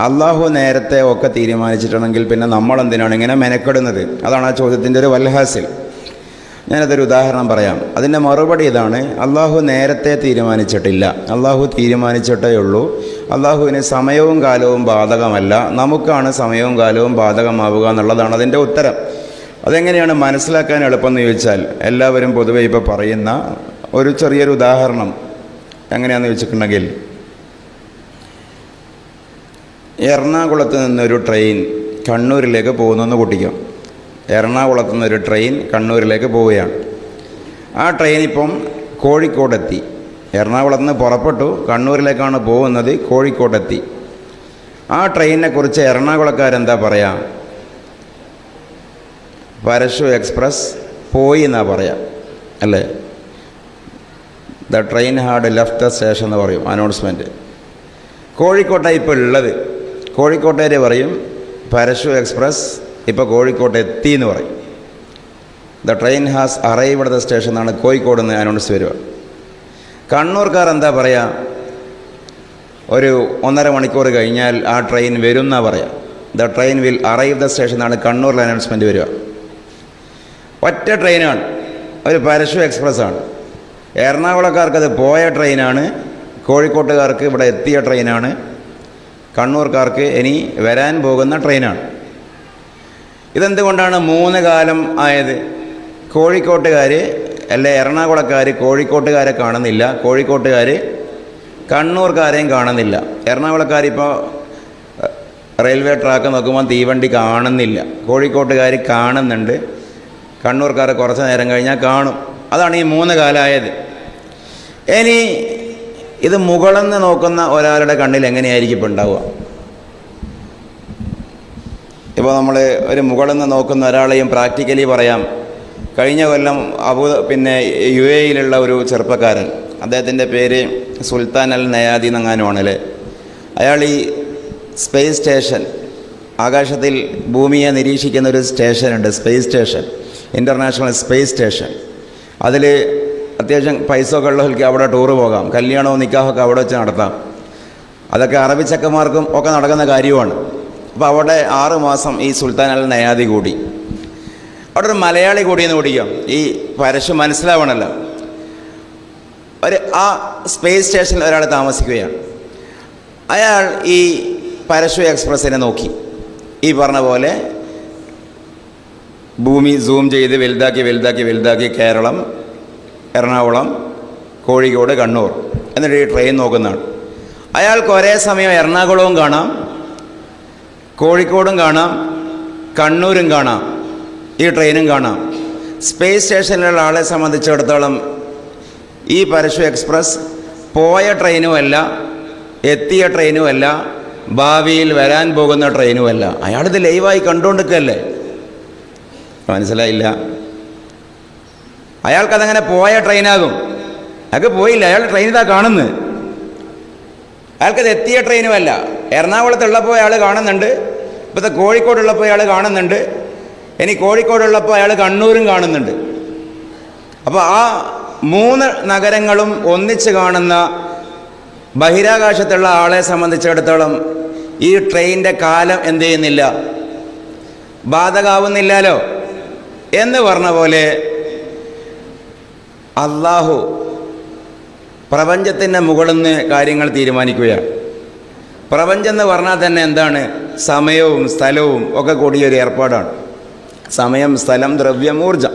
അള്ളാഹു നേരത്തെ ഒക്കെ തീരുമാനിച്ചിട്ടുണ്ടെങ്കിൽ പിന്നെ നമ്മൾ എന്തിനാണ് ഇങ്ങനെ മെനക്കെടുന്നത്? അതാണ് ആ ചോദ്യത്തിന്റെ ഒരു വൽഹാസിൽ. ഞാനതൊരു ഉദാഹരണം പറയാം. അതിന്റെ മറുപടി ഇതാണ് അള്ളാഹു നേരത്തെ തീരുമാനിച്ചിട്ടില്ല. അള്ളാഹു തീരുമാനിച്ചിട്ടേ ഉള്ളൂ. അള്ളാഹുവിന് സമയവും കാലവും ബാധകമല്ല. നമുക്കാണ് സമയവും കാലവും ബാധകമാവുക എന്നുള്ളതാണ് അതിന്റെ ഉത്തരം. അതെങ്ങനെയാണ് മനസ്സിലാക്കാൻ എളുപ്പമെന്ന് ചോദിച്ചാൽ എല്ലാവരും പൊതുവെ ഇപ്പോൾ പറയുന്ന ഒരു ചെറിയൊരു ഉദാഹരണം എങ്ങനെയാണെന്ന് ചോദിച്ചിട്ടുണ്ടെങ്കിൽ എറണാകുളത്ത് നിന്നൊരു ട്രെയിൻ കണ്ണൂരിലേക്ക് പോകുന്നെന്ന് കൂട്ടിക്കാം എറണാകുളത്ത് നിന്നൊരു ട്രെയിൻ കണ്ണൂരിലേക്ക് പോവുകയാണ്. ആ ട്രെയിൻ ഇപ്പം കോഴിക്കോടെത്തി. എറണാകുളത്ത് നിന്ന് പുറപ്പെട്ടു. കണ്ണൂരിലേക്കാണ് പോകുന്നത് കോഴിക്കോടെത്തി. ആ ട്രെയിനിനെ കുറിച്ച് എറണാകുളക്കാരെന്താ പറയുക പരശു എക്സ്പ്രസ് പോയി എന്നാ പറയാം. അല്ലേ? The train had left the station എന്ന് പറയും അനൗൺസ്മെന്റ് കോഴിക്കോട്ടാണ് ഇപ്പോൾ ഉള്ളത്. കോഴിക്കോട്ടേര് പറയും പരശു എക്സ്പ്രസ് ഇപ്പോൾ കോഴിക്കോട്ട് എത്തി എന്ന് പറയും the train has arrived the station എന്നാണ് കോഴിക്കോട് നിന്ന് അനൗൺസ് വരിക. കണ്ണൂർക്കാർ എന്താ പറയുക ഒരു ഒന്നര മണിക്കൂർ കഴിഞ്ഞാൽ ആ ട്രെയിൻ വരും എന്നാ പറയാം. The train will arrive the station എന്നാണ് കണ്ണൂരിൽ അനൗൺസ്മെന്റ് വരിക. ഒറ്റ ട്രെയിനാണ് ഒരു പരശു എക്സ്പ്രസ് ആണ്. എറണാകുളക്കാർക്ക് അത് പോയ ട്രെയിനാണ് കോഴിക്കോട്ടുകാർക്ക് ഇവിടെ എത്തിയ ട്രെയിനാണ് കണ്ണൂർക്കാർക്ക് ഇനി വരാൻ പോകുന്ന ട്രെയിനാണ്. ഇതെന്തുകൊണ്ടാണ് മൂന്ന് കാലം ആയത്? കോഴിക്കോട്ടുകാർ അല്ലെ എറണാകുളക്കാർ കോഴിക്കോട്ടുകാരെ കാണുന്നില്ല. കോഴിക്കോട്ടുകാർ കണ്ണൂർക്കാരെയും കാണുന്നില്ല. എറണാകുളക്കാർ ഇപ്പോൾ റെയിൽവേ ട്രാക്ക് നോക്കുമ്പോൾ തീവണ്ടി കാണുന്നില്ല. കോഴിക്കോട്ടുകാർ കാണുന്നുണ്ട്. കണ്ണൂർക്കാരെ കുറച്ച് നേരം കഴിഞ്ഞാൽ കാണും. അതാണ് ഈ മൂന്ന് കാലമായത് ഇനി ഇത് മുകളെന്ന് നോക്കുന്ന ഒരാളുടെ കണ്ണിൽ എങ്ങനെയായിരിക്കും ഇപ്പോൾ ഉണ്ടാവുക? ഇപ്പോൾ നമ്മൾ ഒരു മുകളെന്ന് നോക്കുന്ന ഒരാളെയും പ്രാക്ടിക്കലി പറയാം. കഴിഞ്ഞ കൊല്ലം അബു പിന്നെ യു എയിലുള്ള ഒരു ചെറുപ്പക്കാരൻ അദ്ദേഹത്തിന്റെ പേര് സുൽത്താൻ അൽ നയാദി എന്നങ്ങാനുമാണല്ലേ അയാൾ ഈ സ്പേസ് സ്റ്റേഷൻ ആകാശത്തിൽ ഭൂമിയെ നിരീക്ഷിക്കുന്ന ഒരു സ്റ്റേഷനുണ്ട് space station international space station അതിൽ അത്യാവശ്യം പൈസ ഒക്കെ ഉള്ളവർക്ക് അവിടെ ടൂറ് പോകാം. കല്യാണവും നിക്കാഹൊക്കെ അവിടെ വെച്ച് നടത്താം. അതൊക്കെ അറബി ചക്കന്മാർക്കും ഒക്കെ നടക്കുന്ന കാര്യമാണ്. അപ്പോൾ അവിടെ ആറ് മാസം ഈ സുൽത്താൻ അൽ നയാദി കൂടി. അവിടെ ഒരു മലയാളി കൂടിയെന്ന് കൂടിക്കാം ഈ പരശു മനസ്സിലാവണമല്ലോ ഒരു ആ സ്പേസ് സ്റ്റേഷനിൽ ഒരാൾ താമസിക്കുകയാണ്. അയാൾ ഈ പരശു എക്സ്പ്രസ്സിനെ നോക്കി. ഈ പറഞ്ഞ പോലെ ഭൂമി സൂം ചെയ്ത് വലുതാക്കി വലുതാക്കി വലുതാക്കി കേരളം എറണാകുളം കോഴിക്കോട് കണ്ണൂർ. എന്നിട്ട് ഈ ട്രെയിൻ നോക്കുന്നതാണ്. അയാൾക്ക് ഒരേ സമയം എറണാകുളവും കാണാം കോഴിക്കോടും കാണാം കണ്ണൂരും കാണാം ഈ ട്രെയിനും കാണാം. സ്പേസ് സ്റ്റേഷനിലുള്ള ആളെ സംബന്ധിച്ചിടത്തോളം ഈ പരശു എക്സ്പ്രസ് പോയ ട്രെയിനുമല്ല എത്തിയ ട്രെയിനുമല്ല ഭാവിയിൽ വരാൻ പോകുന്ന ട്രെയിനുമല്ല അയാളിത് ലൈവായി കണ്ടുകൊണ്ടിരിക്കല്ലേ മനസ്സിലായില്ല? അയാൾക്കതങ്ങനെ പോയ ട്രെയിനാകും. അയാൾക്ക് പോയില്ല. അയാൾ ട്രെയിൻ ഇതാ കാണുന്നു. അയാൾക്കത് എത്തിയ ട്രെയിനുമല്ല. എറണാകുളത്തുള്ളപ്പോൾ അയാൾ കാണുന്നുണ്ട്. ഇപ്പോഴത്തെ കോഴിക്കോടുള്ളപ്പോൾ അയാൾ കാണുന്നുണ്ട്. ഇനി കോഴിക്കോടുള്ളപ്പോൾ അയാൾ കണ്ണൂരും കാണുന്നുണ്ട്. അപ്പോൾ ആ മൂന്ന് നഗരങ്ങളും ഒന്നിച്ച് കാണുന്ന ബഹിരാകാശത്തുള്ള ആളെ സംബന്ധിച്ചിടത്തോളം ഈ ട്രെയിനിന്റെ കാലം എന്ത് ചെയ്യുന്നില്ല? ബാധകാവുന്നില്ലല്ലോ എന്ന് പറഞ്ഞ പോലെ അള്ളാഹു പ്രപഞ്ചത്തിന്റെ മുകളിൽ നിന്ന് കാര്യങ്ങൾ തീരുമാനിക്കുകയാണ്. പ്രപഞ്ചം എന്ന് പറഞ്ഞാൽ തന്നെ എന്താണ്? സമയവും സ്ഥലവും ഒക്കെ കൂടിയൊരു ഏർപ്പാടാണ്. സമയം സ്ഥലം ദ്രവ്യം ഊർജം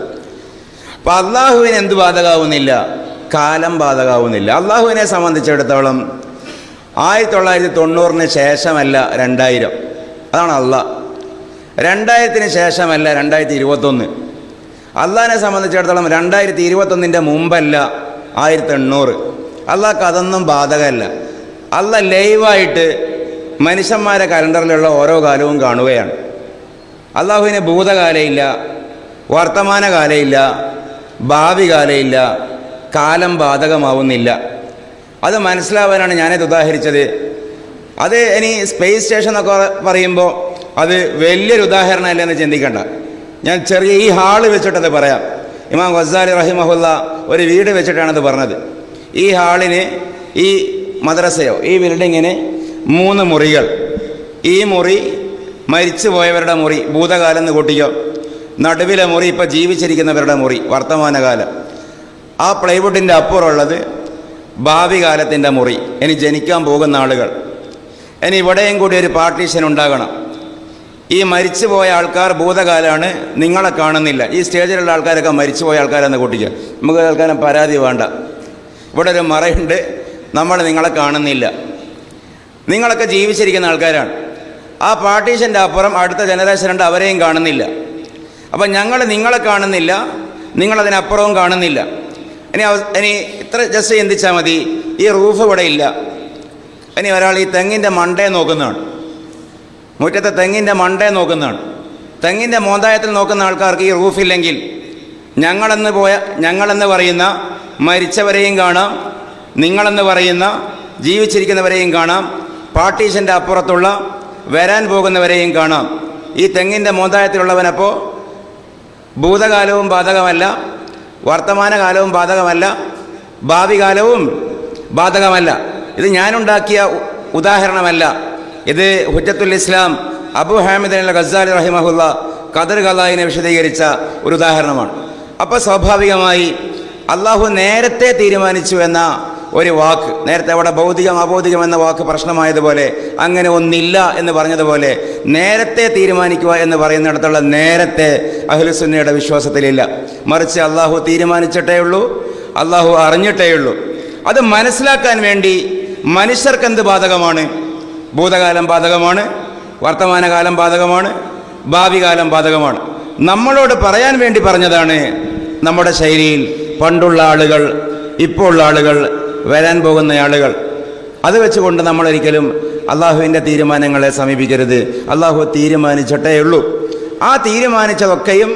അപ്പോൾ അള്ളാഹുവിന് എന്ത് ബാധകാവുന്നില്ല? കാലം ബാധകാവുന്നില്ല. അള്ളാഹുവിനെ സംബന്ധിച്ചിടത്തോളം ആയിരത്തി തൊള്ളായിരത്തി തൊണ്ണൂറിന് ശേഷമല്ല രണ്ടായിരം. അതാണ് അള്ളാഹ്. രണ്ടായിരത്തിന് ശേഷമല്ല രണ്ടായിരത്തി ഇരുപത്തൊന്ന് അള്ളാഹിനെ സംബന്ധിച്ചിടത്തോളം രണ്ടായിരത്തി ഇരുപത്തൊന്നിന്റെ മുമ്പല്ല ആയിരത്തി എണ്ണൂറ് അള്ളാഹ്ക്ക് അതൊന്നും ബാധകമല്ല. അല്ല ലൈവായിട്ട് മനുഷ്യന്മാരെ കലണ്ടറിലുള്ള ഓരോ കാലവും കാണുകയാണ്. അള്ളാഹുവിന് ഭൂതകാലയില്ല വർത്തമാനകാലയില്ല ഭാവി കാലയില്ല കാലം ബാധകമാവുന്നില്ല. അത് മനസ്സിലാവാനാണ് ഞാനത് ഉദാഹരിച്ചത്. അത് ഇനി സ്പേസ് സ്റ്റേഷൻ എന്നൊക്കെ പറയുമ്പോൾ അത് വലിയൊരു ഉദാഹരണമല്ലെന്ന് ചിന്തിക്കേണ്ട ചിന്തിക്കണ്ട. ഞാൻ ചെറിയ ഈ ഹാൾ വെച്ചിട്ടത് പറയാം. ഇമാം ഗസാലി റഹിമഹുല്ല ഒരു വീട് വെച്ചിട്ടാണത് പറഞ്ഞത്. ഈ ഹാളിന് ഈ മദ്രസയോ ഈ ബിൽഡിങ്ങിന് മൂന്ന് മുറികൾ. ഈ മുറി മരിച്ചു പോയവരുടെ മുറി ഭൂതകാലം എന്ന് കൂട്ടിക്കോ. നടുവിലെ മുറി ഇപ്പോൾ ജീവിച്ചിരിക്കുന്നവരുടെ മുറി വർത്തമാനകാലം. ആ പ്ലൈവുഡിന്റെ അപ്പുറമുള്ളത് ഭാവി കാലത്തിന്റെ മുറി. ഇനി ജനിക്കാൻ പോകുന്ന ആളുകൾ. ഇനി ഇവിടെയും കൂടി ഒരു പാർട്ടീഷൻ ഉണ്ടാകണം. ഈ മരിച്ചുപോയ ആൾക്കാർ ഭൂതകാലമാണ് നിങ്ങളെ കാണുന്നില്ല. ഈ സ്റ്റേജിലുള്ള ആൾക്കാരൊക്കെ മരിച്ചുപോയ ആൾക്കാരെന്ന് കൂട്ടിക്കുക നമുക്ക് ആൾക്കാരെ പരാതി വേണ്ട. ഇവിടെ ഒരു മറയുണ്ട്. നമ്മൾ നിങ്ങളെ കാണുന്നില്ല. നിങ്ങളൊക്കെ ജീവിച്ചിരിക്കുന്ന ആൾക്കാരാണ്. ആ പാർട്ടീഷന്റെ അപ്പുറം അടുത്ത ജനറേഷൻ ഉണ്ട് അവരെയും കാണുന്നില്ല. അപ്പം ഞങ്ങൾ നിങ്ങളെ കാണുന്നില്ല നിങ്ങളതിനപ്പുറവും കാണുന്നില്ല. ഇനി ഇനി ഇത്ര ജസ്റ്റ് ചിന്തിച്ചാൽ മതി. ഈ റൂഫ് ഇവിടെ ഇല്ല. ഇനി ഒരാൾ ഈ തെങ്ങിന്റെ മണ്ടയെ നോക്കുന്നതാണ്. മുറ്റത്തെ തെങ്ങിന്റെ മണ്ടേ നോക്കുന്നതാണ്. തെങ്ങിന്റെ മോന്തായത്തിൽ നോക്കുന്ന ആൾക്കാർക്ക് ഈ റൂഫില്ലെങ്കിൽ ഞങ്ങളെന്ന് പോയ ഞങ്ങളെന്ന് പറയുന്ന മരിച്ചവരെയും കാണാം നിങ്ങളെന്ന് പറയുന്ന ജീവിച്ചിരിക്കുന്നവരെയും കാണാം പാർട്ടീഷന്റെ അപ്പുറത്തുള്ള വരാൻ പോകുന്നവരെയും കാണാം. ഈ തെങ്ങിന്റെ മോന്തായത്തിലുള്ളവനപ്പോൾ ഭൂതകാലവും ബാധകമല്ല വർത്തമാനകാലവും ബാധകമല്ല ഭാവി കാലവും ബാധകമല്ല. ഇത് ഞാനുണ്ടാക്കിയ ഉദാഹരണമല്ല. ഇത് ഹുജത്തുൽ ഇസ്ലാം അബു ഹാമിദ് അൽ ഖസാലി റഹിമഹുല്ല ഖദർ ഖലായിനെ വിശദീകരിച്ച ഒരു ഉദാഹരണമാണ്. അപ്പോൾ സ്വാഭാവികമായി അള്ളാഹു നേരത്തെ തീരുമാനിച്ചു എന്ന ഒരു വാക്ക് നേരത്തെ അവിടെ ഭൗതികം അഭൗതികം എന്ന വാക്ക് പ്രശ്നമായതുപോലെ അങ്ങനെ ഒന്നില്ല എന്ന് പറഞ്ഞതുപോലെ നേരത്തെ തീരുമാനിക്കുക എന്ന് പറയുന്നിടത്തുള്ള നേരത്തെ അഹ്ലുസുന്നയുടെ വിശ്വാസത്തിലില്ല. മറിച്ച് അള്ളാഹു തീരുമാനിച്ചിട്ടേ ഉള്ളൂ അള്ളാഹു അറിഞ്ഞിട്ടേ ഉള്ളൂ. അത് മനസ്സിലാക്കാൻ വേണ്ടി മനുഷ്യർക്കെന്ത് ബാധകമാണ്? ഭൂതകാലം ബാധകമാണ് വർത്തമാനകാലം ബാധകമാണ് ഭാവികാലം ബാധകമാണ്. നമ്മളോട് പറയാൻ വേണ്ടി പറഞ്ഞതാണ് നമ്മുടെ ശൈലിയിൽ പണ്ടുള്ള ആളുകൾ ഇപ്പോൾ ഉള്ള ആളുകൾ വരാൻ പോകുന്ന ആളുകൾ. അത് വെച്ചുകൊണ്ട് നമ്മളൊരിക്കലും അള്ളാഹുവിന്റെ തീരുമാനങ്ങളെ സമീപിക്കരുത്. അള്ളാഹു തീരുമാനിച്ചിട്ടേ ഉള്ളൂ. ആ തീരുമാനിച്ചതൊക്കെയും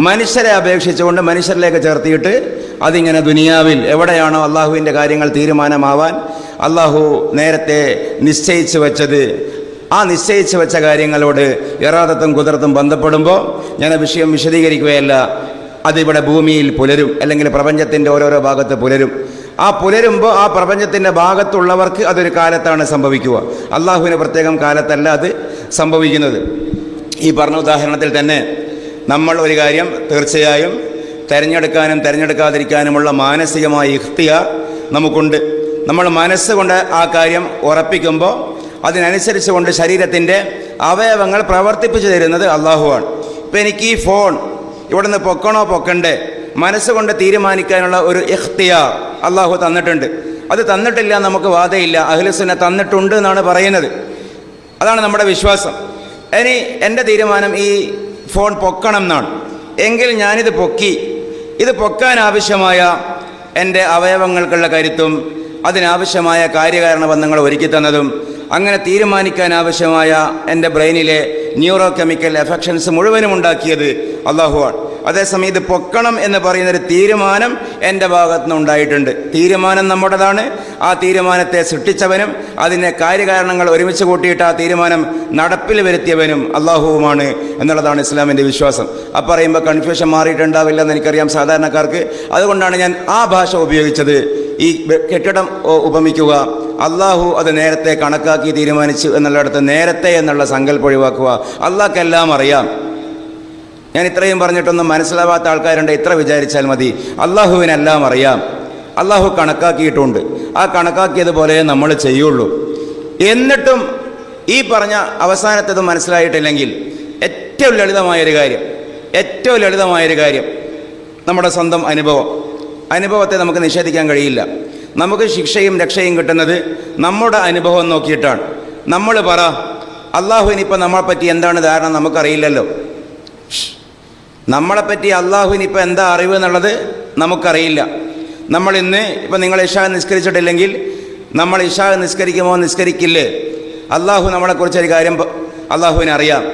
മനുഷ്യരെ അപേക്ഷിച്ചുകൊണ്ട് മനുഷ്യരിലേക്ക് ചേർത്തിയിട്ട് അതിങ്ങനെ ദുനിയാവിൽ എവിടെയാണോ അള്ളാഹുവിന്റെ കാര്യങ്ങൾ തീരുമാനമാവാൻ അള്ളാഹു നേരത്തെ നിശ്ചയിച്ചു വെച്ചത്. ആ നിശ്ചയിച്ചു വെച്ച കാര്യങ്ങളോട് യഥാർത്ഥത്തും കുതിർത്തും ബന്ധപ്പെടുമ്പോൾ ഞാൻ വിഷയം വിശദീകരിക്കുകയല്ല. അതിവിടെ ഭൂമിയിൽ പുലരും അല്ലെങ്കിൽ പ്രപഞ്ചത്തിന്റെ ഓരോരോ ഭാഗത്ത് പുലരും. ആ പുലരുമ്പോൾ ആ പ്രപഞ്ചത്തിന്റെ ഭാഗത്തുള്ളവർക്ക് അതൊരു കാലത്താണ് സംഭവിക്കുക. അള്ളാഹുവിന് പ്രത്യേകം കാലത്തല്ല അത് സംഭവിക്കുന്നത്. ഈ പറഞ്ഞ ഉദാഹരണത്തിൽ തന്നെ നമ്മൾ ഒരു കാര്യം തീർച്ചയായും തിരഞ്ഞെടുക്കാനും തിരഞ്ഞെടുക്കാതിരിക്കാനുമുള്ള മാനസികമായ ഇഖ്തിയ നമുക്കുണ്ട്. നമ്മൾ മനസ്സുകൊണ്ട് ആ കാര്യം ഉറപ്പിക്കുമ്പോൾ അതിനനുസരിച്ച് കൊണ്ട് ശരീരത്തിന്റെ അവയവങ്ങൾ പ്രവർത്തിപ്പിച്ചു തരുന്നത് അള്ളാഹുവാണ്. ഇപ്പം എനിക്ക് ഈ ഫോൺ ഇവിടുന്ന് പൊക്കണോ പൊക്കണ്ടേ? മനസ്സുകൊണ്ട് തീരുമാനിക്കാനുള്ള ഒരു ഇഖ്തിയാർ അള്ളാഹു തന്നിട്ടുണ്ട്. അത് തന്നിട്ടില്ല നമുക്ക് വാദയില്ല. അഖിലസുനെ തന്നിട്ടുണ്ട് എന്നാണ് പറയുന്നത്. അതാണ് നമ്മുടെ വിശ്വാസം. ഇനി എന്റെ തീരുമാനം ഈ ഫോൺ പൊക്കണം എന്നാണ്. എങ്കിൽ ഞാനിത് പൊക്കി. ഇത് പൊക്കാൻ ആവശ്യമായ എന്റെ അവയവങ്ങൾക്കുള്ള കരുത്തും അതിനാവശ്യമായ കാര്യകാരണ ബന്ധങ്ങൾ ഒരുക്കി തന്നതും അങ്ങനെ തീരുമാനിക്കാൻ ആവശ്യമായ എന്റെ ബ്രെയിനിലെ ന്യൂറോ കെമിക്കൽ എഫക്ഷൻസ് മുഴുവനും ഉണ്ടാക്കിയത് അള്ളാഹുവാണ് അതേസമയം ഇത് പൊക്കണം എന്ന് പറയുന്നൊരു തീരുമാനം എന്റെ ഭാഗത്തു നിന്ന് ഉണ്ടായിട്ടുണ്ട്. തീരുമാനം നമ്മുടേതാണ്. ആ തീരുമാനത്തെ സൃഷ്ടിച്ചവനും അതിന്റെ കാര്യകാരണങ്ങൾ ഒരുമിച്ച് കൂട്ടിയിട്ട് ആ തീരുമാനം നടപ്പിൽ വരുത്തിയവനും അള്ളാഹുവുമാണ് എന്നുള്ളതാണ് ഇസ്ലാമിന്റെ വിശ്വാസം. ആ പറയുമ്പോൾ കൺഫ്യൂഷൻ മാറിയിട്ടുണ്ടാവില്ല എന്ന് എനിക്കറിയാം സാധാരണക്കാർക്ക്. അതുകൊണ്ടാണ് ഞാൻ ആ ഭാഷ ഉപയോഗിച്ചത്. ഈ കെട്ടിടം ഉപമിക്കുക. അള്ളാഹു അത് നേരത്തെ കണക്കാക്കി തീരുമാനിച്ചു എന്നുള്ളിടത്ത് നേരത്തെ എന്നുള്ള സങ്കല്പം ഒഴിവാക്കുക. അള്ളാഹ്ക്കെല്ലാം അറിയാം. ഞാൻ ഇത്രയും പറഞ്ഞിട്ടൊന്നും മനസ്സിലാവാത്ത ആൾക്കാരുണ്ട്. ഇത്ര വിചാരിച്ചാൽ മതി. അള്ളാഹുവിനെല്ലാം അറിയാം. അള്ളാഹു കണക്കാക്കിയിട്ടുണ്ട്. ആ കണക്കാക്കിയതുപോലെ നമ്മൾ ചെയ്യുള്ളൂ. എന്നിട്ടും ഈ പറഞ്ഞ അവസാനത്തത് മനസ്സിലായിട്ടില്ലെങ്കിൽ ഏറ്റവും ലളിതമായൊരു കാര്യം ഏറ്റവും ലളിതമായൊരു കാര്യം നമ്മുടെ സ്വന്തം അനുഭവം. അനുഭവത്തെ നമുക്ക് നിഷേധിക്കാൻ കഴിയില്ല. നമുക്ക് ശിക്ഷയും രക്ഷയും കിട്ടുന്നത് നമ്മുടെ അനുഭവം നോക്കിയിട്ടാണ്. നമ്മൾ പറ അള്ളാഹുവിനിപ്പോൾ നമ്മളെപ്പറ്റി എന്താണ് ധാരണ? നമുക്കറിയില്ലല്ലോ. നമ്മളെപ്പറ്റി അള്ളാഹുവിനിപ്പോൾ എന്താ അറിവ് എന്നുള്ളത് നമുക്കറിയില്ല. നമ്മൾ ഇന്ന് ഇപ്പം നിങ്ങൾ ഇഷാ നിസ്കരിച്ചിട്ടില്ലെങ്കിൽ നമ്മൾ ഇഷാ നിസ്കരിക്കുമോ നിസ്കരിക്കില്ലേ? അള്ളാഹു നമ്മളെക്കുറിച്ചൊരു കാര്യം അള്ളാഹുവിനറിയാം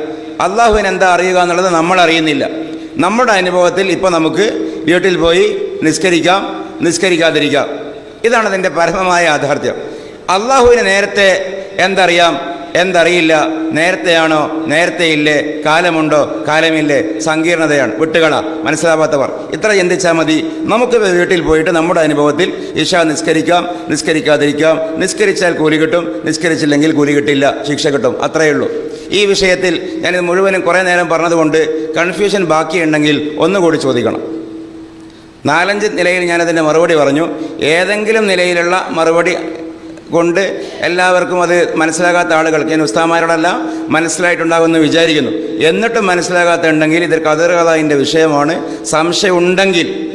അള്ളാഹുവിന് എന്താ അറിയുക എന്നുള്ളത് നമ്മൾ അറിയുന്നില്ല നമ്മുടെ അനുഭവത്തിൽ ഇപ്പോൾ നമുക്ക് വീട്ടിൽ പോയി നിസ്കരിക്കാം നിസ്കരിക്കാതിരിക്കാം. ഇതാണ് അതിന്റെ പരമമായ യാഥാർത്ഥ്യം. അള്ളാഹുവിന് നേരത്തെ എന്തറിയാം? എന്തറിയില്ല? നേരത്തെയാണോ? നേരത്തെ ഇല്ലേ കാലമുണ്ടോ? കാലമില്ലേ? സങ്കീർണതയാണ്. വിട്ടുകള. മനസ്സിലാവാത്തവർ. ഇത്ര ചിന്തിച്ചാൽ മതി. നമുക്ക് വീട്ടിൽ പോയിട്ട് നമ്മുടെ അനുഭവത്തിൽ ഇഷ നിസ്കരിക്കാം നിസ്കരിക്കാതിരിക്കാം. നിസ്കരിച്ചാൽ കൂലി കിട്ടും നിസ്കരിച്ചില്ലെങ്കിൽ കൂലി കിട്ടില്ല. ശിക്ഷ കിട്ടും. അത്രയേ ഉള്ളൂ. ഈ വിഷയത്തിൽ ഞാനിത് മുഴുവനും കുറേ നേരം പറഞ്ഞതുകൊണ്ട് കൺഫ്യൂഷൻ ബാക്കിയുണ്ടെങ്കിൽ ഒന്നുകൂടി ചോദിക്കണം. നാലഞ്ച് നിലയിൽ ഞാനതിന്റെ മറുപടി പറഞ്ഞു. ഏതെങ്കിലും നിലയിലുള്ള മറുപടി കൊണ്ട് എല്ലാവർക്കും അത് മനസ്സിലാകാത്ത ആളുകൾക്ക് ഞാൻ ഉസ്താമാരോടല്ല മനസ്സിലായിട്ടുണ്ടാകുമെന്ന് വിചാരിക്കുന്നു. എന്നിട്ടും മനസ്സിലാകാത്തുണ്ടെങ്കിൽ ഇത് കതിർകഥാവിന്റെ വിഷയമാണ്. സംശയമുണ്ടെങ്കിൽ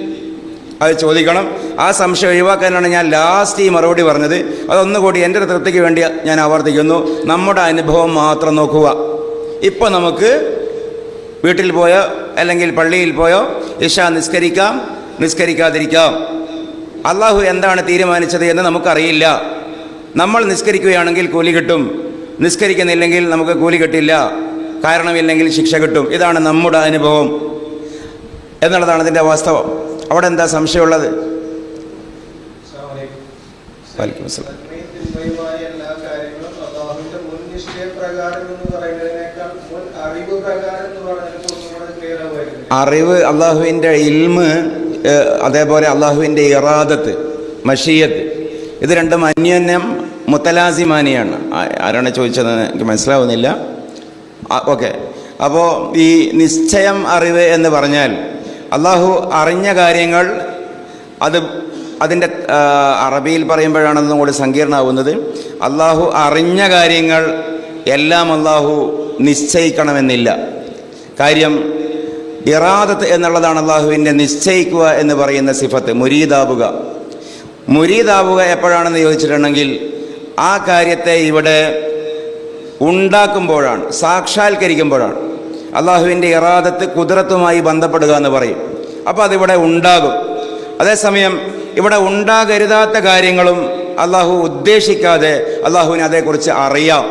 അത് ചോദിക്കണം. ആ സംശയം ഒഴിവാക്കാനാണ് ഞാൻ ലാസ്റ്റ് ഈ മറുപടി പറഞ്ഞത്. അതൊന്നുകൂടി എന്റെ തൃപ്തിക്ക് വേണ്ടി ഞാൻ ആവർത്തിക്കുന്നു. നമ്മുടെ അനുഭവം മാത്രം നോക്കുക. ഇപ്പോൾ നമുക്ക് വീട്ടിൽ പോയോ അല്ലെങ്കിൽ പള്ളിയിൽ പോയോ ഇഷ നിസ്കരിക്കാം നിസ്കരിക്കാതിരിക്കാം. അള്ളാഹു എന്താണ് തീരുമാനിച്ചത് എന്ന് നമുക്കറിയില്ല. നമ്മൾ നിസ്കരിക്കുകയാണെങ്കിൽ കൂലി കിട്ടും. നിസ്കരിക്കുന്നില്ലെങ്കിൽ നമുക്ക് കൂലി കിട്ടില്ല. കാരണമില്ലെങ്കിൽ ശിക്ഷ കിട്ടും. ഇതാണ് നമ്മുടെ അനുഭവം. എന്നുള്ളതാണ് ഇതിന്റെ വാസ്തവം. അവിടെ എന്താ സംശയമുള്ളത്? അറിവ് അള്ളാഹുവിന്റെ ഇൽമ് അതേപോലെ അള്ളാഹുവിന്റെ ഇറാദത്ത് മഷീയത്ത് ഇത് രണ്ടും അന്യോന്യം മുത്തലാസിമാനിയാണ്. ആരാണ് ചോദിച്ചത് എനിക്ക് മനസ്സിലാവുന്നില്ല. ഓക്കെ. അപ്പോൾ ഈ നിശ്ചയം അറിവ് എന്ന് പറഞ്ഞാൽ അള്ളാഹു അറിഞ്ഞ കാര്യങ്ങൾ അത് അതിന്റെ അറബിയിൽ പറയുമ്പോഴാണ് പറയുമ്പോഴാണെന്നും കൂടി സങ്കീർണമാവുന്നത്. അള്ളാഹു അറിഞ്ഞ കാര്യങ്ങൾ എല്ലാം അള്ളാഹു നിശ്ചയിക്കണമെന്നില്ല. കാര്യം ഇറാദത്ത് എന്നുള്ളതാണ് അള്ളാഹുവിന്റെ നിശ്ചയിക്കുക എന്ന് പറയുന്ന സിഫത്ത് മുരീദാവുക. മുരീദാവുക എപ്പോഴാണെന്ന് ചോദിച്ചിട്ടുണ്ടെങ്കിൽ ആ കാര്യത്തെ ഇവിടെ ഉണ്ടാക്കുമ്പോഴാണ് സാക്ഷാത്കരിക്കുമ്പോഴാണ്. അള്ളാഹുവിന്റെ ഇറാദത്ത് കുതിരത്തുമായി ബന്ധപ്പെടുക എന്ന് പറയും. അപ്പോൾ അതിവിടെ ഉണ്ടാകും. അതേസമയം ഇവിടെ ഉണ്ടാകരുതാത്ത കാര്യങ്ങളും അള്ളാഹു ഉദ്ദേശിക്കാതെ അള്ളാഹുവിന് അതേക്കുറിച്ച് അറിയാം.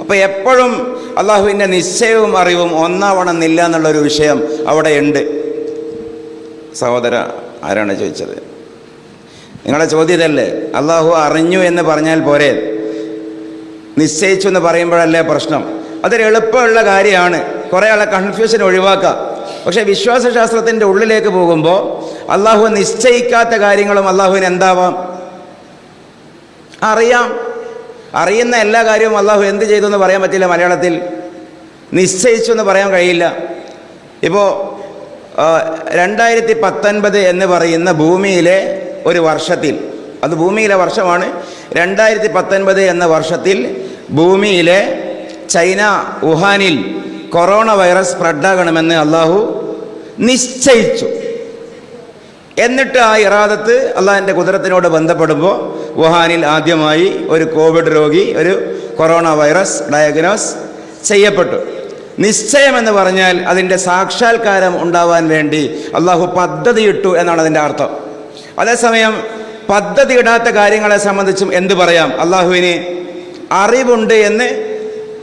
അപ്പോൾ എപ്പോഴും അള്ളാഹുവിന്റെ നിശ്ചയവും അറിവും ഒന്നാവണമെന്നില്ല എന്നുള്ളൊരു വിഷയം അവിടെ ഉണ്ട് സഹോദര ആരാണ് ചോദിച്ചത്? നിങ്ങളുടെ ചോദ്യം ഇതല്ലേ അള്ളാഹു അറിഞ്ഞു എന്ന് പറഞ്ഞാൽ പോരെ? നിശ്ചയിച്ചു എന്ന് പറയുമ്പോഴല്ലേ പ്രശ്നം? അതൊരു എളുപ്പമുള്ള കാര്യമാണ്. കുറേ ആളെ കൺഫ്യൂഷൻ ഒഴിവാക്കാം. പക്ഷേ വിശ്വാസശാസ്ത്രത്തിന്റെ ഉള്ളിലേക്ക് പോകുമ്പോൾ അള്ളാഹു നിശ്ചയിക്കാത്ത കാര്യങ്ങളും അള്ളാഹുവിന് എന്താവാം? അറിയാം. അറിയുന്ന എല്ലാ കാര്യവും അള്ളാഹു എന്ത് ചെയ്തു എന്ന് പറയാൻ പറ്റില്ല മലയാളത്തിൽ. നിശ്ചയിച്ചു എന്ന് പറയാൻ കഴിയില്ല. ഇപ്പോൾ രണ്ടായിരത്തി പത്തൊൻപത് എന്ന് പറയുന്ന ഭൂമിയിലെ ഒരു വർഷത്തിൽ അത് ഭൂമിയിലെ വർഷമാണ്. രണ്ടായിരത്തി പത്തൊൻപത് എന്ന വർഷത്തിൽ ഭൂമിയിലെ ചൈന വുഹാനിൽ കൊറോണ വൈറസ് സ്പ്രെഡാകണമെന്ന് അള്ളാഹു നിശ്ചയിച്ചു. എന്നിട്ട് ആ ഇറാദത്ത് അള്ളാഹിന്റെ കുതിരത്തിനോട് ബന്ധപ്പെടുമ്പോൾ വുഹാനിൽ ആദ്യമായി ഒരു കോവിഡ് രോഗി ഒരു കൊറോണ വൈറസ് ഡയഗ്നോസ് ചെയ്യപ്പെട്ടു. നിശ്ചയമെന്ന് പറഞ്ഞാൽ അതിന്റെ സാക്ഷാത്കാരം ഉണ്ടാവാൻ വേണ്ടി അള്ളാഹു പദ്ധതിയിട്ടു എന്നാണ് അതിന്റെ അർത്ഥം. അതേസമയം പദ്ധതി ഇടാത്ത കാര്യങ്ങളെ സംബന്ധിച്ചും എന്ത് പറയാം? അള്ളാഹുവിന് അറിവുണ്ട് എന്ന്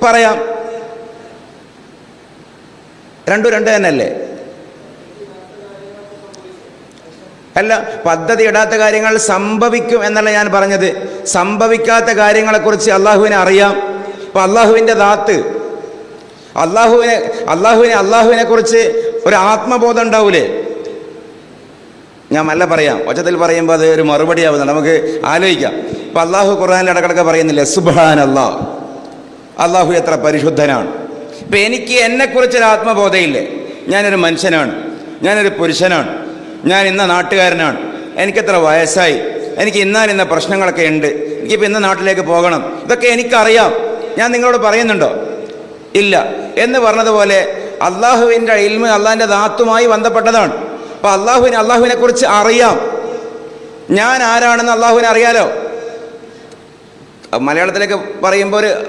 പറയാം. രണ്ടു രണ്ട് തന്നെയല്ലേ? അല്ല പദ്ധതി ഇടാത്ത കാര്യങ്ങൾ സംഭവിക്കും എന്നല്ല ഞാൻ പറഞ്ഞത്. സംഭവിക്കാത്ത കാര്യങ്ങളെക്കുറിച്ച് അള്ളാഹുവിനെ അറിയാം. ഇപ്പം അള്ളാഹുവിന്റെ ദാത്ത്. അള്ളാഹുവിനെ അള്ളാഹുവിനെ അള്ളാഹുവിനെ കുറിച്ച് ഒരു ആത്മബോധം ഉണ്ടാവൂലേ? ഞാൻ നല്ല പറയാം. ഒച്ചത്തിൽ പറയുമ്പോൾ അത് ഒരു മറുപടി ആവുന്നുണ്ട് നമുക്ക് ആലോചിക്കാം. ഇപ്പം അള്ളാഹു ഖുർആാനിൽ ഇടക്കിടക്ക് പറയുന്നില്ലേ സുബാൻ അള്ളാഹ് അള്ളാഹു എത്ര പരിശുദ്ധനാണ്. ഇപ്പം എനിക്ക് എന്നെക്കുറിച്ചൊരു ആത്മബോധയില്ലേ? ഞാനൊരു മനുഷ്യനാണ്. ഞാനൊരു പുരുഷനാണ്. ഞാൻ ഇന്ന നാട്ടുകാരനാണ്. എനിക്കെത്ര വയസ്സായി. എനിക്ക് ഇന്നാൽ ഇന്ന പ്രശ്നങ്ങളൊക്കെ ഉണ്ട്. എനിക്കിപ്പോൾ ഇന്ന നാട്ടിലേക്ക് പോകണം. ഇതൊക്കെ എനിക്കറിയാം. ഞാൻ നിങ്ങളോട് പറയുന്നുണ്ടോ? ഇല്ല. എന്ന് പറഞ്ഞതുപോലെ അള്ളാഹുവിന്റെ ഇൽമ അള്ളാഹിന്റെ ദാത്തുമായി ബന്ധപ്പെട്ടതാണ്. അപ്പോൾ അള്ളാഹുവിന് അള്ളാഹുവിനെ കുറിച്ച് അറിയാം. ഞാൻ ആരാണെന്ന് അള്ളാഹുവിനെ അറിയാലോ? മലയാളത്തിലേക്ക് പറയുമ്പോൾ ഒരു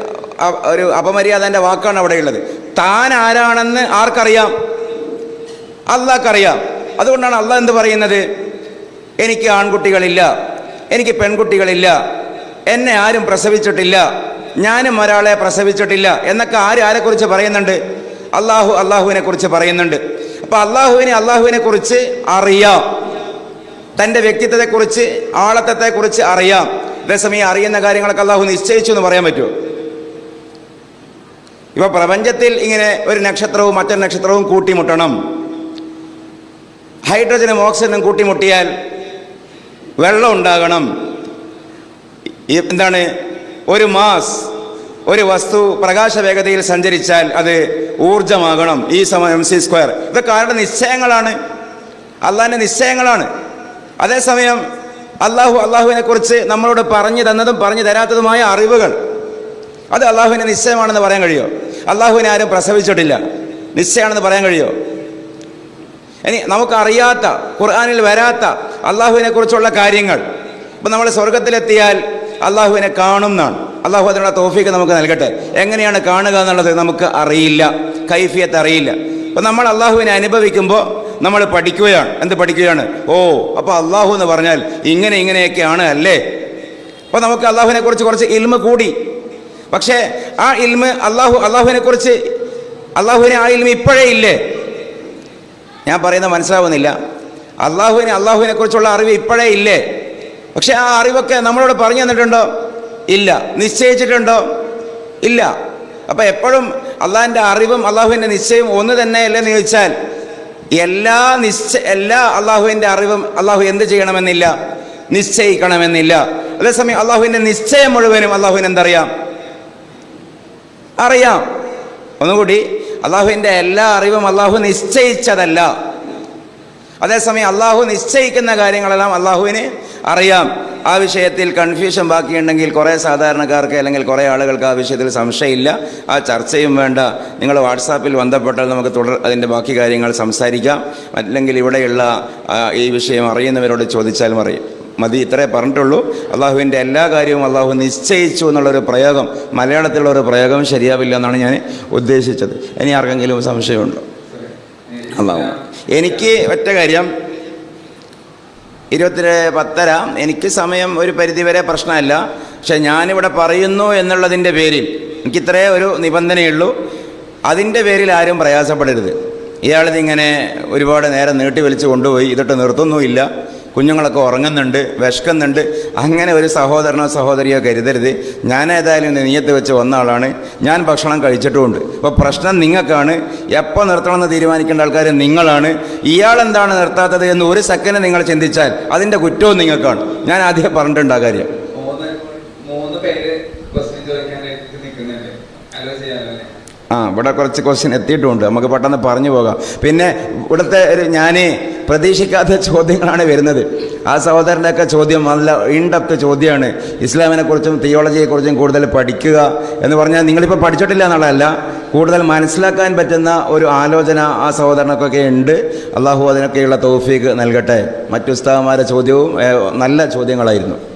ഒരു അപമര്യാദന്റെ വാക്കാണ് അവിടെയുള്ളത് താൻ ആരാണെന്ന് ആർക്കറിയാം? അള്ളാഹ്ക്കറിയാം. അതുകൊണ്ടാണ് അള്ളാഹ് എന്ത് പറയുന്നത്? എനിക്ക് ആൺകുട്ടികളില്ല എനിക്ക് പെൺകുട്ടികളില്ല എന്നെ ആരും പ്രസവിച്ചിട്ടില്ല ഞാനും ഒരാളെ പ്രസവിച്ചിട്ടില്ല എന്നൊക്കെ ആര് ആരെക്കുറിച്ച് പറയുന്നുണ്ട്? അള്ളാഹു അള്ളാഹുവിനെ കുറിച്ച് പറയുന്നുണ്ട്. അപ്പോൾ അള്ളാഹുവിനെ അള്ളാഹുവിനെ കുറിച്ച് അറിയാം. തന്റെ വ്യക്തിത്വത്തെക്കുറിച്ച് ആളത്വത്തെക്കുറിച്ച് അറിയാം. അതേസമയം അറിയുന്ന കാര്യങ്ങളൊക്കെ അള്ളാഹു നിശ്ചയിച്ചു എന്ന് പറയാൻ പറ്റുമോ? ഇപ്പൊ പ്രപഞ്ചത്തിൽ ഇങ്ങനെ ഒരു നക്ഷത്രവും മറ്റൊരു നക്ഷത്രവും കൂട്ടിമുട്ടണം. ഹൈഡ്രജനും ഓക്സിജനും കൂട്ടിമുട്ടിയാൽ വെള്ളം ഉണ്ടാകണം. എന്താണ്? ഒരു മാസ് ഒരു വസ്തു പ്രകാശ വേഗതയിൽ സഞ്ചരിച്ചാൽ അത് ഊർജമാകണം ഈ സമയം സി സ്ക്വയർ. ഇതൊക്കെ ആരുടെ നിശ്ചയങ്ങളാണ്? അള്ളാഹിന്റെ നിശ്ചയങ്ങളാണ്. അതേസമയം അള്ളാഹു അള്ളാഹുവിനെ കുറിച്ച് നമ്മളോട് പറഞ്ഞു തന്നതും പറഞ്ഞു തരാത്തതുമായ അറിവുകൾ. അത് അള്ളാഹുവിന്റെ നിശ്ചയമാണെന്ന് പറയാൻ കഴിയുമോ അള്ളാഹുവിനെ ആരും പ്രസവിച്ചിട്ടില്ല. നിശ്ചയമാണെന്ന് പറയാൻ കഴിയോ? ഇനി നമുക്കറിയാത്ത ഖുർആാനിൽ വരാത്ത അള്ളാഹുവിനെ കുറിച്ചുള്ള കാര്യങ്ങൾ. ഇപ്പം നമ്മൾ സ്വർഗത്തിലെത്തിയാൽ അള്ളാഹുവിനെ കാണും എന്നാണ് അള്ളാഹു അതിനുള്ള തോഫിക്ക് നമുക്ക് നൽകട്ടെ. എങ്ങനെയാണ് കാണുക എന്നുള്ളത് നമുക്ക് അറിയില്ല. കൈഫിയത്ത് അറിയില്ല. അപ്പം നമ്മൾ അള്ളാഹുവിനെ അനുഭവിക്കുമ്പോൾ നമ്മൾ പഠിക്കുകയാണ്. എന്ത് പഠിക്കുകയാണ്? ഓ അപ്പോൾ അള്ളാഹു എന്ന് പറഞ്ഞാൽ ഇങ്ങനെ ഇങ്ങനെയൊക്കെയാണ് അല്ലേ? അപ്പോൾ നമുക്ക് അള്ളാഹുവിനെ കുറിച്ച് കുറച്ച് ഇൽമ കൂടി. പക്ഷേ ആ ഇൽമ അള്ളാഹു അള്ളാഹുവിനെ കുറിച്ച് അള്ളാഹുവിനെ ആ ഇൽമ ഇപ്പോഴേ ഇല്ലേ? ഞാൻ പറയുന്നത് മനസ്സിലാവുന്നില്ല. അള്ളാഹുവിനെ അള്ളാഹുവിനെ കുറിച്ചുള്ള അറിവ് ഇപ്പോഴേ ഇല്ലേ? പക്ഷെ ആ അറിവൊക്കെ നമ്മളോട് പറഞ്ഞു തന്നിട്ടുണ്ടോ? ഇല്ല. നിശ്ചയിച്ചിട്ടുണ്ടോ? ഇല്ല. അപ്പോൾ എപ്പോഴും അള്ളാഹിന്റെ അറിവും അള്ളാഹുവിന്റെ നിശ്ചയവും ഒന്ന് തന്നെ അല്ലെന്ന് ചോദിച്ചാൽ എല്ലാ നിശ്ചയ എല്ലാ അള്ളാഹുവിന്റെ അറിവും അള്ളാഹു എന്ത് ചെയ്യണമെന്നില്ല? നിശ്ചയിക്കണമെന്നില്ല. അതേസമയം അള്ളാഹുവിന്റെ നിശ്ചയം മുഴുവനും അള്ളാഹുവിന് എന്തറിയാം അറിയാം. ഒന്നുകൂടി അള്ളാഹുവിന്റെ എല്ലാ അറിവും അള്ളാഹു നിശ്ചയിച്ചതല്ല. അതേസമയം അള്ളാഹു നിശ്ചയിക്കുന്ന കാര്യങ്ങളെല്ലാം അള്ളാഹുവിന് അറിയാം. ആ വിഷയത്തിൽ കൺഫ്യൂഷൻ ബാക്കിയുണ്ടെങ്കിൽ കുറേ സാധാരണക്കാർക്ക് അല്ലെങ്കിൽ കുറേ ആളുകൾക്ക് ആ വിഷയത്തിൽ സംശയമില്ല. ആ ചർച്ചയും വേണ്ട. നിങ്ങൾ വാട്സാപ്പിൽ ബന്ധപ്പെട്ടാൽ നമുക്ക് തുടർ അതിന്റെ ബാക്കി കാര്യങ്ങൾ സംസാരിക്കാം. അല്ലെങ്കിൽ ഇവിടെയുള്ള ഈ വിഷയം അറിയുന്നവരോട് ചോദിച്ചാലും അറിയും. മതി ഇത്രേ പറഞ്ഞിട്ടുള്ളൂ. അള്ളാഹുവിന്റെ എല്ലാ കാര്യവും അള്ളാഹു നിശ്ചയിച്ചു എന്നുള്ളൊരു പ്രയോഗം മലയാളത്തിലുള്ള ഒരു പ്രയോഗം ശരിയാവില്ല എന്നാണ് ഞാൻ ഉദ്ദേശിച്ചത്. ഇനി ആർക്കെങ്കിലും സംശയമുണ്ടോ? അള്ളാഹു. എനിക്ക് ഒറ്റ കാര്യം. ഇരുപത്തി പത്തര എനിക്ക് സമയം ഒരു പരിധിവരെ പ്രശ്നമല്ല. പക്ഷെ ഞാനിവിടെ പറയുന്നു എന്നുള്ളതിന്റെ പേരിൽ എനിക്കിത്രേ ഒരു നിബന്ധനയുള്ളൂ. അതിന്റെ പേരിൽ ആരും പ്രയാസപ്പെടരുത്. ഇയാളിതിങ്ങനെ ഒരുപാട് നേരം നീട്ടി വലിച്ച് കൊണ്ടുപോയി ഇതിട്ട് നിർത്തുന്നുമില്ല. കുഞ്ഞുങ്ങളൊക്കെ ഉറങ്ങുന്നുണ്ട് വിശക്കുന്നുണ്ട്. അങ്ങനെ ഒരു സഹോദരനോ സഹോദരിയോ കരുതരുത്. ഞാൻ ഏതായാലും നീയത്ത് വെച്ച് വന്ന ആളാണ്. ഞാൻ ഭക്ഷണം കഴിച്ചിട്ടുമുണ്ട്. അപ്പോൾ പ്രശ്നം നിങ്ങൾക്കാണ്. എപ്പോൾ നിർത്തണമെന്ന് തീരുമാനിക്കേണ്ട ആൾക്കാർ നിങ്ങളാണ്. ഇയാളെന്താണ് നിർത്താത്തത് എന്ന് ഒരു സെക്കൻഡ് നിങ്ങൾ ചിന്തിച്ചാൽ അതിന്റെ കുറ്റവും നിങ്ങൾക്കാണ്. ഞാൻ ആദ്യം പറഞ്ഞിട്ടുണ്ട് ആ കാര്യം. ആ ഇവിടെ കുറച്ച് ക്വസ്റ്റ്യൻ എത്തിയിട്ടുമുണ്ട് നമുക്ക് പെട്ടെന്ന് പറഞ്ഞു പോകാം. പിന്നെ ഇവിടുത്തെ ഒരു ഞാൻ പ്രതീക്ഷിക്കാത്ത ചോദ്യങ്ങളാണ് വരുന്നത്. ആ സഹോദരന്റെയൊക്കെ ചോദ്യം നല്ല ഇൻഡപ്ത് ചോദ്യമാണ്. ഇസ്ലാമിനെക്കുറിച്ചും തിയോളജിയെക്കുറിച്ചും കൂടുതൽ പഠിക്കുക എന്ന് പറഞ്ഞാൽ നിങ്ങളിപ്പോൾ പഠിച്ചിട്ടില്ല എന്നുള്ളതല്ല കൂടുതൽ മനസ്സിലാക്കാൻ പറ്റുന്ന ഒരു ആലോചന ആ സഹോദരനൊക്കെ ഉണ്ട്. അള്ളാഹു അതിനൊക്കെയുള്ള തോഫീക്ക് നൽകട്ടെ. മറ്റു ഉസ്താവന്മാരുടെ ചോദ്യവും നല്ല ചോദ്യങ്ങളായിരുന്നു.